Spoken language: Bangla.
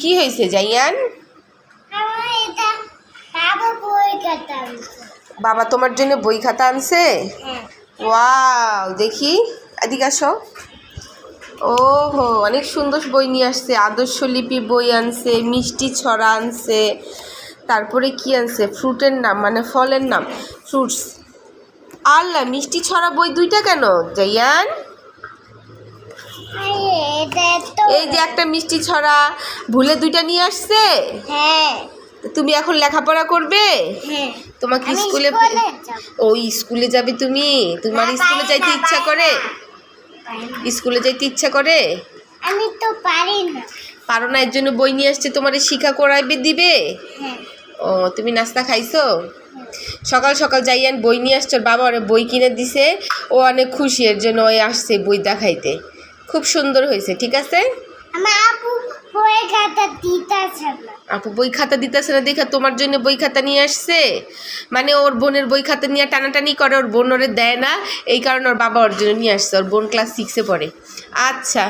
কি হয়েছে জাইয়ান? বাবা তোমার জন্য বই খাতা আনছে? হ্যাঁ। ওয়াও দেখি। এদিকে আসো। ও হো অনেক সুন্দর বই নিয়ে আসছে। আদর্শ লিপি বই আনছে মিষ্টি ছড়া আনছে। তারপরে কি আনছে? ফ্রুটের নাম মানে ফলের নাম। ফ্রুটস। আল্লাহ মিষ্টি ছড়া বই দুইটা কেন জাইয়ান? এই যে একটা মিষ্টি ছড়া ভুলে দুইটা নিয়ে আসছে? হ্যাঁ। তুমি এখন লেখাপড়া করবে? হ্যাঁ। তোমাকে স্কুলে স্কুলে যাব। ও স্কুলে যাবে তুমি? তোমার স্কুলে যাইতে ইচ্ছা করে? স্কুলে যাইতে ইচ্ছা করে? আমি তো পারি না। পারো না এর জন্য বই নিয়ে আসছে তোমার শিক্ষা করাইবে দিবে? হ্যাঁ। ও তুমি নাস্তা খাইছো? সকাল সকাল যাইয়ান বই নিয়ে আসছো বাবা ওরে বই কিনে দিছে। ও অনেক খুশি এর জন্য ওই আসছে বই দেখাইতে খুব সুন্দর হয়েছে ঠিক আছে? আপু বই খাতা দিতেছে না। দেখা তোমার জন্য বই খাতা নিয়ে আসছে? মানে ওর বোনের বই খাতা নিয়ে টানাটানি করে, ওর বোন ওরে দেয় না, এই কারণে ওর বাবা ওর জন্য নিয়ে আসছে, ওর বোন ক্লাস সিক্সে পড়ে। আচ্ছা।